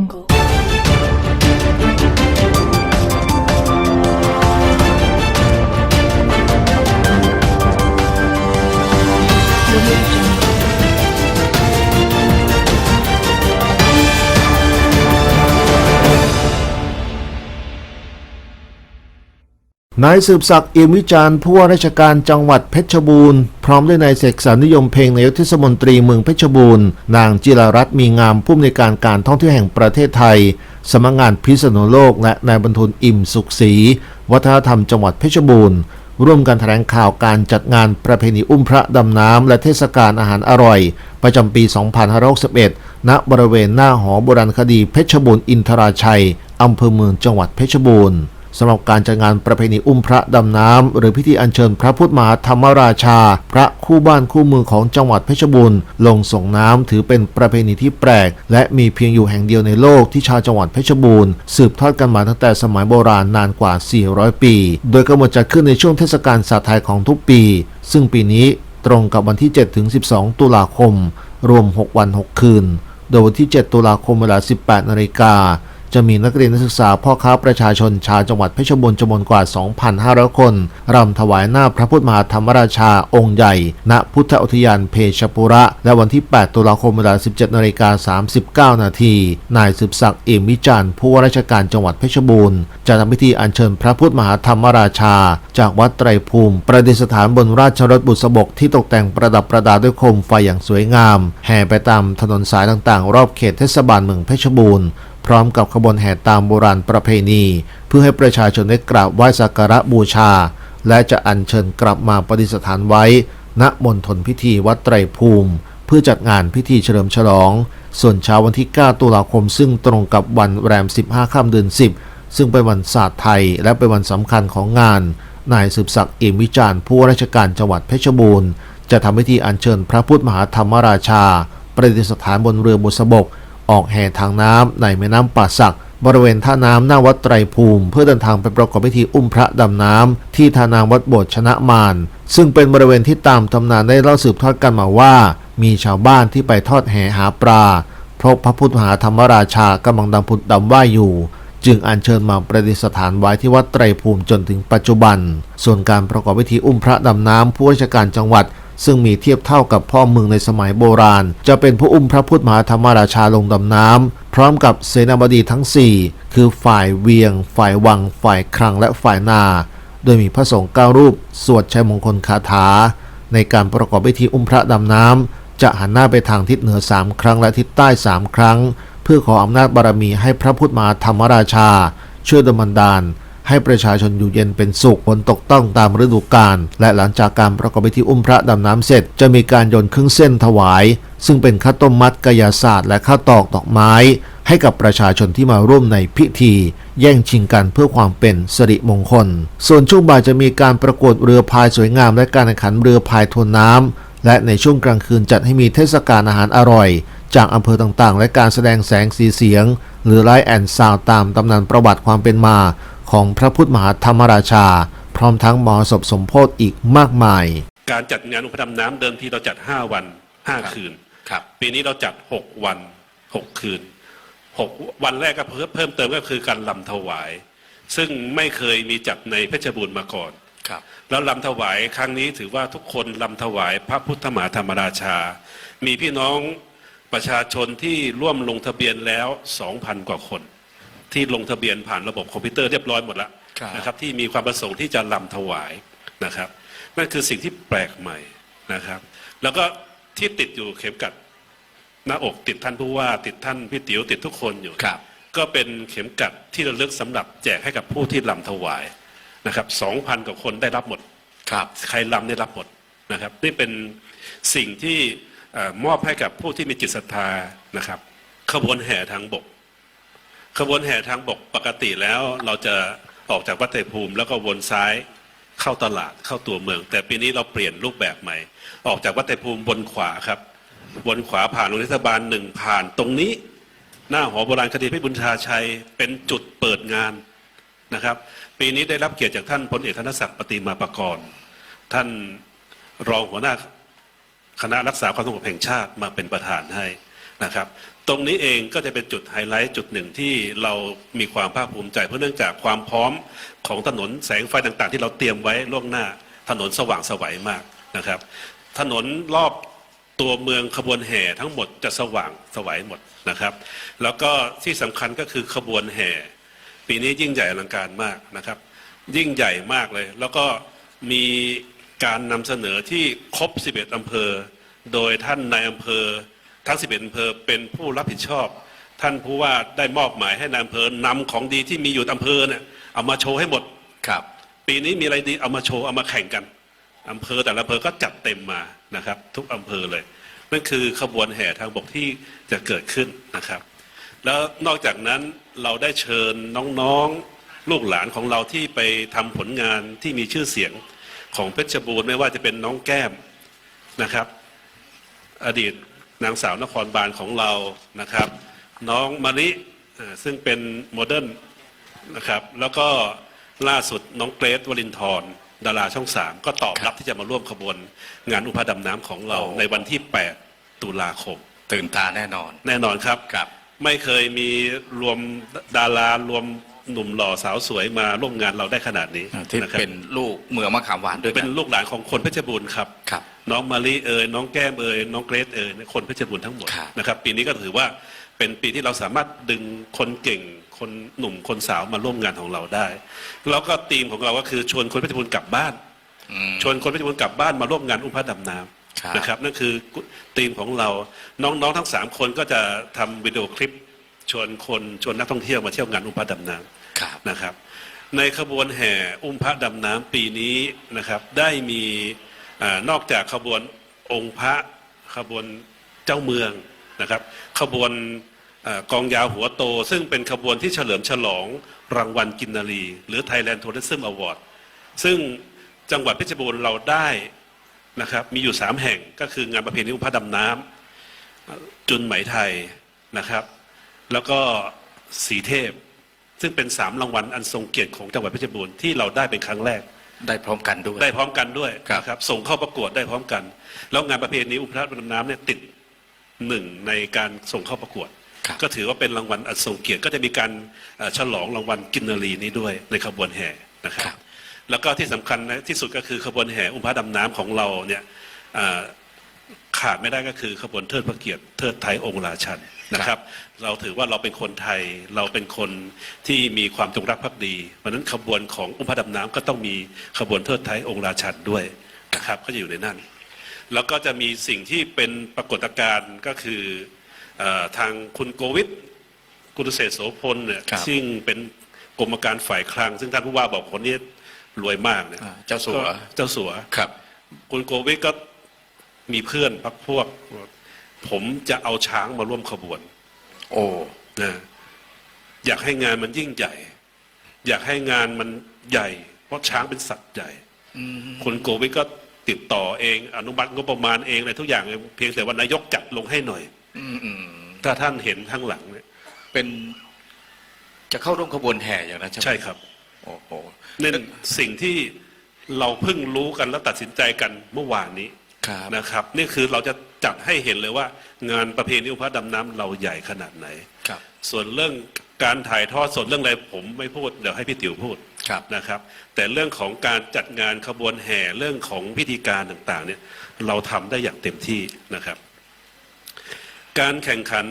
jungle. นายสืบศักดิ์เอี่ยมวิจารณ์ผู้ว่าราชการจังหวัดเพชรบูรณ์ พร้อมด้วยนายเสกสรรนิยมเพลงนายกเทศมนตรีเมืองเพชรบูรณ์ นางจิรารัตน์มีงามผู้อำนวยการการท่องเที่ยวแห่งประเทศไทย สำนักงานพิษณุโลก และนายบรรทุนอิ่มสุขศรีวัฒนธรรมจังหวัดเพชรบูรณ์ ร่วมกันแถลงข่าวการจัดงานประเพณีอุ้มพระดำน้ำและเทศกาลอาหารอร่อย ประจำปี 2561ณบริเวณหน้าหอโบราณคดีเพชรบูรณ์อินทราชัยอำเภอเมืองจังหวัดเพชรบูรณ์ สำหรับการจัดงานประเพณีอุ้มพระดำน้ำหรือพิธีอัญเชิญพระพุทธมหาธรรมราชา พระคู่บ้านคู่เมืองของจังหวัดเพชรบูรณ์ลงส่งน้ำถือเป็นประเพณีที่แปลก และมีเพียงอยู่แห่งเดียวในโลกที่ชาวจังหวัดเพชรบูรณ์สืบทอดกันมาตั้งแต่สมัยโบราณนานกว่า 400 ปี โดยกำหนดจัดขึ้นในช่วงเทศกาลศาสตร์ไทยของทุกปี ซึ่งปีนี้ตรงกับวันที่ 7-12 ตุลาคม รวม 6 วัน 6 คืน โดยวันที่ 7 ตุลาคมเวลา 18 นาฬิกา จะมีนักเรียนนักศึกษาพ่อค้าประชาชนชาวจังหวัดเพชรบูรณ์จำนวนกว่า 2,500 คนรำถวายหน้าพระพุทธมหาธรรมราชาองค์ใหญ่ ณ พุทธอุทยานเพชรปุระ และวันที่ 8 ตุลาคมเวลา 17นาฬิกา39 นาที นายสืบศักดิ์เอี่ยมวิจารณ์ผู้ว่าราชการจังหวัดเพชรบูรณ์จะทำพิธีอัญเชิญพระพุทธมหาธรรมราชา จากวัดไตรภูมิ ประดิษฐานบนราชรถบุษบกที่ตกแต่งประดับประดาด้วยโคมไฟอย่างสวยงาม แห่ไปตามถนนสายต่างๆ รอบเขตเทศบาลเมืองเพชรบูรณ์ พร้อมกับขบวนแห่ตามโบราณประเพณี เพื่อให้ประชาชนได้กราบไหว้สักการะบูชา และจะอัญเชิญกลับมาประดิษฐานไว้ ณมณฑลพิธีวัดไตรภูมิ เพื่อจัดงานพิธีเฉลิมฉลอง ส่วนเช้าวันที่ 9 ตุลาคม ซึ่งตรงกับวันแรม 15 ค่ำเดือน 10 ซึ่งเป็นวันศาสตร์ไทย และเป็นวันสำคัญของงานนายสืบศักดิ์เอี่ยมวิจารณ์ผู้ราชการจังหวัดเพชรบูรณ์จะทำพิธีอัญเชิญพระพุทธมหาธรรมราชา ประดิษฐานบนเรือบุษบก ออกแห่ทางน้ำในแม่น้ำป่าสัก บริเวณท่าน้ำหน้าวัดไตรภูมิ เพื่อเดินทางไปประกอบพิธีอุ้มพระดำน้ำที่ท่าน้ำวัดโบสถ์ชนะมารซึ่งเป็นบริเวณที่ตามตำนานได้เล่าสืบทอดกันมาว่า มีชาวบ้านที่ไปทอดแห่หาปลาพบพระพุทธมหาธรรมราชากำลังดำผุดดำว่ายอยู่จึงอัญเชิญมาประดิษฐานไว้ที่วัดไตรภูมิจนถึงปัจจุบัน ส่วนการประกอบพิธีอุ้มพระดำน้ำผู้ราชการจังหวัด ซึ่งมีเทียบเท่ากับพ่อเมืองในสมัยโบราณ จะเป็นผู้อุ้มพระพุทธมหาธรรมราชาลงดำน้ำพร้อมกับเสนาบดีทั้ง 4 คือฝ่ายเวียง ฝ่ายวัง ฝ่ายคลังและฝ่ายนา โดยมีพระสงฆ์เก้ารูป สวดชัยมงคลคาถา ในการประกอบพิธีอุ้มพระดำน้ำจะหันหน้าไปทางทิศเหนือสามครั้งและทิศใต้สามครั้ง เพื่อขออำนาจบารมีให้พระพุทธมหาธรรมราชาช่วยดลบันดาล ให้ประชาชนอยู่เย็นเป็นสุขฝนตกต้องตามฤดูกาลและหลังจากการประกอบพิธีอุ้มพระดำน้ำเสร็จ จะมีการโยนเครื่องเส้นถวาย ซึ่งเป็นข้าวต้มมัดกายศาสตร์ และข้าวตอกดอกไม้ ให้กับประชาชนที่มาร่วมในพิธี แย่งชิงกันเพื่อความเป็นสิริมงคล ส่วนช่วงบ่ายจะมีการประกวดเรือพายสวยงาม และการแข่งขันเรือพายทวนน้ำและในช่วงกลางคืนจัดให้มีเทศกาลอาหารอร่อย จากอำเภอต่างๆ และการแสดงแสงสีเสียง หรือไลฟ์แอนด์ซาวตามตำนานประวัติความเป็นมา ของพระพุทธมหาธรรมราชา พร้อมทั้งมหรสพสมโพธิอีกมากมาย การจัดงานอุปดำน้ำเดิมทีเราจัด 5 วัน 5 คืนครับปีนี้เราจัด 6 วัน 6 คืน 6 วันแรกก็เพิ่มเพิ่มเติมก็คือการลำถวาย ซึ่งไม่เคยมีจัดในเพชรบูรณ์มาก่อนครับแล้วลำถวายครั้งนี้ถือว่าทุกคนลำถวายพระพุทธมหาธรรมราชา มีพี่น้องประชาชนที่ร่วมลงทะเบียนแล้ว 2,000 กว่าคน ที่ลงทะเบียนผ่านระบบคอมพิวเตอร์เรียบร้อยหมดแล้วครับนะครับที่มีความประสงค์ที่จะลำถวายนะครับนั่นคือสิ่งที่แปลกใหม่นะครับ แล้วก็ที่ติดอยู่เข็มกัดหน้าอกติดท่านผู้ว่า ติดท่านพี่ติ๋วติดทุกคนอยู่ ครับ ก็เป็นเข็มกัดที่ระลึกสำหรับแจกให้กับผู้ที่ลำถวายนะครับสองพันกว่าคนได้รับหมด ครับ ใครลำได้รับหมดนะครับ นี่เป็นสิ่งที่เอ่อมอบให้กับผู้ที่มีจิตศรัทธานะครับ ขบวนแห่ทางบก ขบวนแห่ทางบกปกติแล้วเราจะออกจากวัดไตรภูมิ แล้วก็วนซ้ายเข้าตลาดเข้าตัวเมือง แต่ปีนี้เราเปลี่ยนรูปแบบใหม่ ออกจากวัดไตรภูมิวนขวาครับวนขวาผ่านโรงเทศบาลหนึ่งผ่านตรงนี้ หน้าหอโบราณคดีพิบุญชาชัยเป็นจุดเปิดงานนะครับ ปีนี้ได้รับเกียรติจากท่านพลเอกธนศักดิ์ปฏิมาประกรณ์ท่านรองหัวหน้าคณะรักษาความสงบแห่งชาติมาเป็นประธานให้นะครับ ตรงนี้เองก็จะเป็นจุดไฮไลท์จุดหนึ่งที่เรามีความภาคภูมิใจ เพราะเนื่องจากความพร้อมของถนนแสงไฟต่างๆ ที่เราเตรียมไว้ล่วงหน้า ถนนสว่างไสวัยมากนะครับ ถนนรอบตัวเมืองขบวนแห่ทั้งหมดจะสว่างไสวัยหมดนะครับ แล้วก็ที่สำคัญก็คือขบวนแห่ ปีนี้ยิ่งใหญ่อลังการมากนะครับ ยิ่งใหญ่มากเลย แล้วก็มีการนำเสนอที่ครบ 11อำเภอ โดยท่านนายอำเภอ ทั้ง 11อำเภอเป็นผู้รับผิดชอบ ท่านผู้ว่าได้มอบหมายให้นายอำเภอนำของดีที่มีอยู่อำเภอเนี่ยเอามาโชว์ให้หมด ครับ ปีนี้มีอะไรดีเอามาโชว์เอามาแข่งกันอำเภอแต่ละอำเภอก็จัดเต็มมานะครับ ทุกอำเภอเลย นั่นคือขบวนแห่ทางบกที่จะเกิดขึ้นนะครับ แล้วนอกจากนั้นเราได้เชิญน้องๆลูกหลานของเราที่ไปทำผลงานที่มีชื่อเสียงของเพชรบูรณ์ไม่ว่าจะเป็นน้องแก้มนะครับ อดีต นางสาวนครบาลของเรานะครับ น้องมาริเอ่อซึ่งเป็นโมเดิร์นนะครับ แล้วก็ล่าสุดน้องเกรซวลินทร์ดาราช่องสามก็ตอบรับที่จะมาร่วมขบวน งานอุพดำน้ำของเราโอ้ในวันที่ 8 ตุลาคม ตื่นตาแน่นอน แน่นอนครับครับไม่เคยมีรวมดารารวม หนุ่มหล่อสาวสวยมาร่วมงานเราได้ขนาดนี้ที่นะครับเป็นลูกเมืองมะขามหวานด้วยเป็กันนลูกหลานของคนเพชรบูรณ์ครับ ครับ น้องมาลีเอ่ยน้องแก้มเอ่ยน้องเกรซเอ่ยคนเพชรบูรณ์ทั้งหมดครับ นะครับปีนี้ก็ถือว่าเป็นปีที่เราสามารถดึงคนเก่ง คนหนุ่มคนสาวมาร่วมงานของเราได้ แล้วก็ธีมของเราก็คือชวนคนเพชรบูรณ์กลับบ้าน อืม ชวนคนเพชรบูรณ์กลับบ้านมาร่วมงานอุ้มพระดำน้ครับำนะครับนั่นคือธีมของเราน้องๆทั้งสามคนก็จะทำวิดีโอคลิป ชวนคนชวนนักท่องเที่ยวมาเที่ยวงานอุ้มพระดำน้ำ ครับนะครับ ในขบวนแห่อุ้มพระดำน้ำปีนี้นะครับ ได้มีอนอกจากขบวนองค์พระขบวนเจ้าเมืองนะครับ ขบวนอกองยาวหัวโต ซึ่งเป็นขบวนที่เฉลิมฉลองรางวัลกินนารี หรือ Thailand Tourism Award ซึ่งจังหวัดเพชรบูรณ์เราได้นะครับมีอยู่ 3 แห่งก็คืองานประเพณีอุ้มพระดำน้ำจุนไหมไทยนะครับ แล้วก็สีเทพ ซึ่งเป็นสามรางวัลอันทรงเกียรติของจังหวัดเพชรบูรณ์ที่เราได้เป็นครั้งแรก ได้พร้อมกันด้วย ได้พร้อมกันด้วยครับ นะครับส่งเข้าประกวดได้พร้อมกัน แล้วงานประเพณีอุ้มพระดำน้ำเนี่ยติดหนึ่งในการส่งเข้าประกวด ครับ ก็ถือว่าเป็นรางวัลอันทรงเกียรติก็จะมีการเอ่อฉลองรางวัลกินนารีนี้ด้วยในขบวนแห่นะครับครับแล้วก็ที่สำคัญนะที่สุดก็คือขบวนแห่อุ้มพระดำน้ำของเราเนี่ยอ่า ขาดไม่ได้ก็คือขบวนเทิดพระเกียรติเทิดไทยองค์ราชันนะครับ เราถือว่าเราเป็นคนไทยเราเป็นคนที่มีความจงรักภักดีเพราะฉะนั้นขบวนของอุ้มพระดำน้ำก็ต้องมีขบวนเทิดไทยองค์ราชันด้วยนะครับก็จะอยู่ในนั้น แล้วก็จะมีสิ่งที่เป็นปรากฏการณ์ก็คือเออทางคุณโกวิทกุลเศรษฐ์โสพลเนี่ยครับ ซึ่งเป็นกรมการฝ่ายคลัง ซึ่งท่านผู้ว่าบอกคนนี้รวยมากเนี่ยอ่าเจ้าสัวก็เจ้าสัว ครับ คุณโกวิทก็ มีเพื่อนพักพวก ผมจะเอาช้างมาร่วมขบวน โอ้นะอยากให้งานมันยิ่งใหญ่ อยากให้งานมันใหญ่ เพราะช้างเป็นสัตว์ใหญ่อืมคุณโกวิทก็ติดต่อเอง อนุมัติงบประมาณเองอะไรทุกอย่างเลยเพียงแต่ว่านายกจัดลงให้หน่อยอืมอืมถ้าท่านเห็นข้างหลังเนี่ย เป็นจะเข้าร่วมขบวนแห่อย่างนั้นใช่ไหมใช่ครับโอ้โหนั่นสิ่งที่เราเพิ่งรู้กันและตัดสินใจกันเมื่อวานนี้ ครับนะครับ นี่คือเราจะจัดให้เห็นเลยว่างานประเพณีอุพระดำน้ำเราใหญ่ขนาดไหน ครับ ส่วนเรื่องการถ่ายทอดสดเรื่องอะไรผมไม่พูดเดี๋ยวให้พี่ติ๋วพูดครับนะครับ แต่เรื่องของการจัดงานขบวนแห่เรื่องของพิธีการต่างๆเนี่ยเราทำได้อย่างเต็มที่นะครับ การแข่งขัน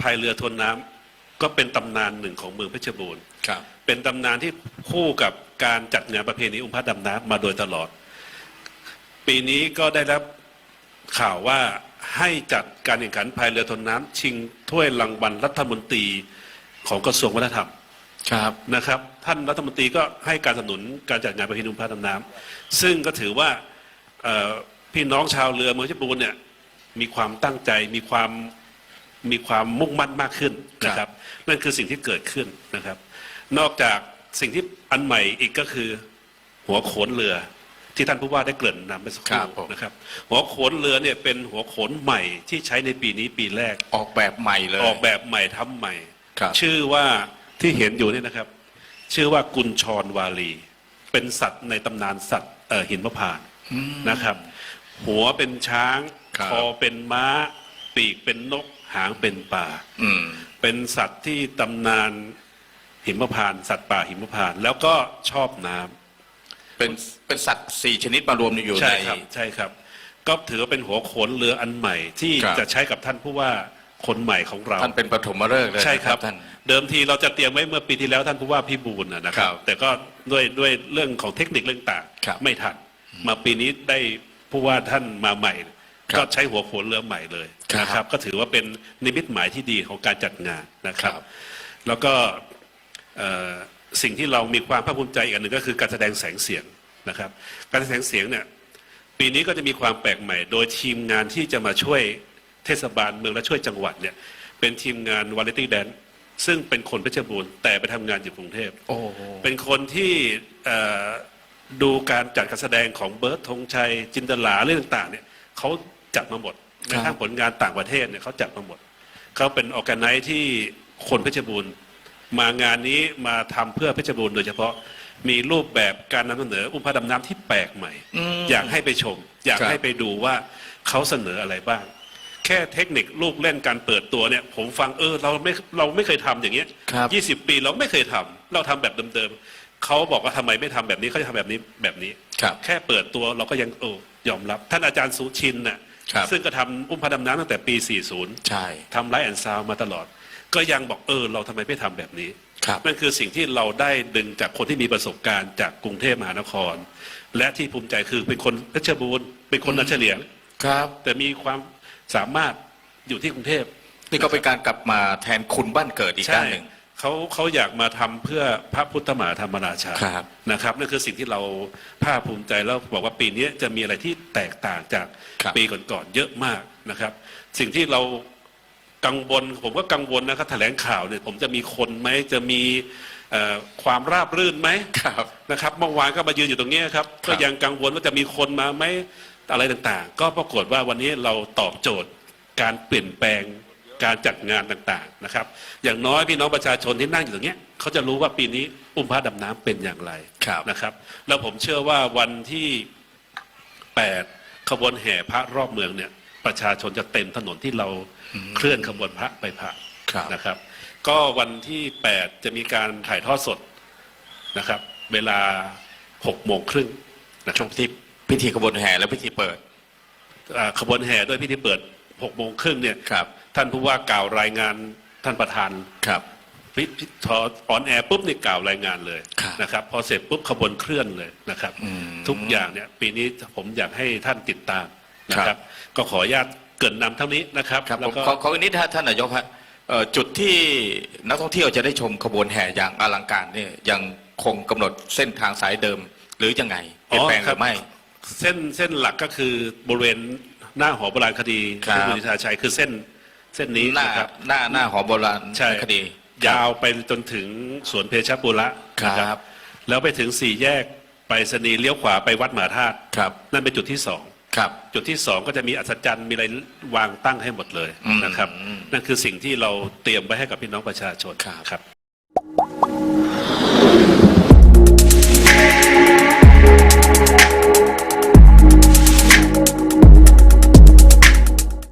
พายเรือทวนน้ำก็เป็นตำนานหนึ่งของเมืองเพชรบูรณ์ ครับ เป็นตำนานที่คู่กับการจัดงานประเพณีอุ้มพระดำน้ำมาโดยตลอด ปีนี้ก็ได้รับ ข่าวว่าให้จัดการแข่งขันพายเรือทนน้ำชิงถ้วยรางวัลรัฐมนตรีของกระทรวงวัฒนธรรมครับนะครับ ท่านรัฐมนตรีก็ให้การสนับสนุนการจัดงานประเพณีอุ้มพระดำน้ำซึ่งก็ถือว่าเอ่อพี่น้องชาวเรือเมืองเพชรบูรณ์เนี่ยมีความตั้งใจมีความมีความมุ่งมั่นมากขึ้นนะครับนั่นคือสิ่งที่เกิดขึ้นนะครับ นอกจากสิ่งที่อันใหม่อีกก็คือ หัวโขนเรือ ที่ท่านผู้ว่าได้เกริ่นนำไปสักคครัรู่บผม นะครับ หัวโขนเรือเนี่ยเป็นหัวโขนใหม่ที่ใช้ในปีนี้ปีแรก ออกแบบใหม่เลย ออกแบบใหม่ทำใหม่ ครับ ชื่อว่าที่เห็นอยู่นี่นะครับ ชื่อว่ากุญชรวาลี เป็นสัตว์ในตำนานสัตว์เอ่อหินมะพร้านต์อืม นะครับ หัวเป็นช้างครับ คอเป็นม้า ปีกเป็นนกหางเป็นป่าอืม เป็นสัตว์ที่ตำนานหิมพานต์สัตว์ป่าหิมพานต์แล้วก็ชอบน้ำ เป็นเป็นสัตว์สี่ชนิดมารวมอยู่ใช่ใน ครับใช่ครับก็ถือว่าเป็นหัวโขนเรืออันใหม่ที่ครับ จะใช้กับท่านผู้ว่าคนใหม่ของเรา ท่านเป็นปฐมฤกษ์เลยใช่ครับ ท่าน เดิมทีเราจะเตรียมไว้เมื่อปีที่แล้วท่านผู้ว่าพี่บูลนะนะครัครับ บ แต่ก็ด้วยด้วยเรื่องของเทคนิคเรื่องต่างครับไม่ทันมาปีนี้ได้ผู้ว่าท่านมาใหม่ ครับก็ใช้หัวโขนเรือใหม่เลยครับนะครับ ก็ถือว่าเป็นนิมิตหมายที่ดีของการจัดงานนะครับ ครับแล้วก็เอ่อ สิ่งที่เรามีความภาคภูมิใจอีกอันหนึ่งก็คือการแสดงแสงเสียงนะครับ การแสดงเสียงเนี่ยปีนี้ก็จะมีความแปลกใหม่ โดยทีมงานที่จะมาช่วยเทศบาลเมืองและช่วยจังหวัดเนี่ยเป็นทีมงานวาเลตี้แดนซึ่งเป็นคนเพชรบูรณ์แต่ไปทำงานอยู่กรุงเทพ โอ้ เป็นคนที่เอ่อดูการจัดการแสดงของเบิร์ตธงชัย จินตลาเรื่องต่างๆเนี่ยเขาจัดมาหมดแม้กระทั่งผลงานต่างประเทศเนี่ยเขาจัดมาหมดเขาเป็นออแกไนซ์ที่คนเพชรบูรณ์ มางานนี้มาทำเพื่อเพชรบูรณ์โดยเฉพาะมีรูปแบบการนำเสนออุ้มพระดำน้ำที่แปลกใหม่ อยากให้ไปชม อยากครับให้ไปดูว่าเขาเสนออะไรบ้าง แค่เทคนิคลูกเล่นการเปิดตัวเนี่ย ผมฟังเออเราไม่เราไม่เคยทำอย่างเงี้ยครับยี่สิบปีเราไม่เคยทำเราทำแบบเดิมๆเขาบอกว่าทำไมไม่ทำแบบนี้เขาจะทำแบบนี้แบบนี้ครับแค่เปิดตัวเราก็ยังโอ้ยอมรับ ท่านอาจารย์สุชินน่ะครับซึ่งก็ทำอุ้มพระดำน้ำตั้งแต่ปี 40 ใช่ทำไลฟ์แอนด์ซาวมาตลอด ก็ยังบอกเออเราทำไมไม่ทำแบบนี้ครับนั่นคือสิ่งที่เราได้ดึงจากคนที่มีประสบการณ์จากกรุงเทพมหานคร และที่ภูมิใจคือเป็นคนเพชรบูรณ์เป็นคนนัเฉลียงครับ แต่มีความสามารถอยู่ที่กรุงเทพนี่ก็เป็นการกลับมาแทนคุณบ้านเกิดอีกด้านหนึ่งเขาเขาอยากมาทำเพื่อพระพุทธมหาธรรมราชาครับนะครับนั่นคือสิ่งที่เราภาคภูมิใจแล้วบอกว่าปีนี้จะมีอะไรที่แตกต่างจากครับปีก่อนๆเยอะมากนะครับ สิ่งที่เรา กังวลผมก็กังวลนะครับแถลงข่าวเนี่ยผมจะมีคนไหมจะมีเอ่อความราบรื่นไหมครับ นะครับเมื่อวานก็มายืนอยู่ตรงเนี้ยครับครับก็ยังกังวลว่าจะมีคนมาไหมอะไรต่างๆ ก็ปรากฏว่าวันนี้เราตอบโจทย์การเปลี่ยนแปลงการจัดงานต่างๆนะครับ อย่างน้อยพี่น้องประชาชนที่นั่งอยู่ตรงเนี้ยเขาจะรู้ว่าปีนี้อุ้มพระดำน้ำเป็นอย่างไรครับ นะครับ แล้วผมเชื่อว่าวันที่แปดขบวนแห่พระรอบเมืองเนี่ย ประชาชนจะเต็มถนนที่เราเคลื่อนขบวนพระไปพระครับนะครับ ก็วันที่แปดจะมีการถ่ายทอดสดนะครับ เวลาหกโมงครึ่งนะคช่รัวบงที่พิธีขบวนแห่และพิธีเปิดอ่าขบวนแห่ด้วยพิธีเปิดหกโมงครึ่งเนี่ยครับท่านผู้ว่ากล่าวรายงานท่านประธานครับพิพิทอออนแอร์ปุ๊บนี่กล่าวรายงานเลยครับนะครับ พอเสร็จปุ๊บขบวนเคลื่อนเลยนะครับอืมทุกอย่างเนี่ยปีนี้ผมอยากให้ท่านติดตาม นะคครัรับบก็ขออนุญาตเกรินนำเท่านี้นะครับครับแล้ผวมก็ ขอขออีกนิดฮะท่านนายกฮะเอ่อจุดที่นักท่องเที่ยวจะได้ชมขบวนแห่อย่างอลังการเนี่ยยังคงกำหนดเส้นทางสายเดิมหรือยังไงเปลี่ยนแปลงหรือไม่ เส้นเส้นหลักก็คือบริเวณหน้าหอโบราณคดีครับ ที่คุณชาชัยคือเส้นเส้นนี้หน้านะครับ หน้าหน้าหอโบราณใช่ คดี ยาวไปจนถึงสวนเพชรบุระครับ นะแล้วไปถึงสี่แยกไปสนีย์เลี้ยวขวาไปวัดมหาธาตุครับ นั่นเป็นจุดที่สอง ครับจุดที่สองก็จะมีอัศจรรย์มีอะไรวางตั้งให้หมดเลยอืมนะครับ นั่นคือสิ่งที่เราเตรียมไว้ให้กับพี่น้องประชาชนครับครับ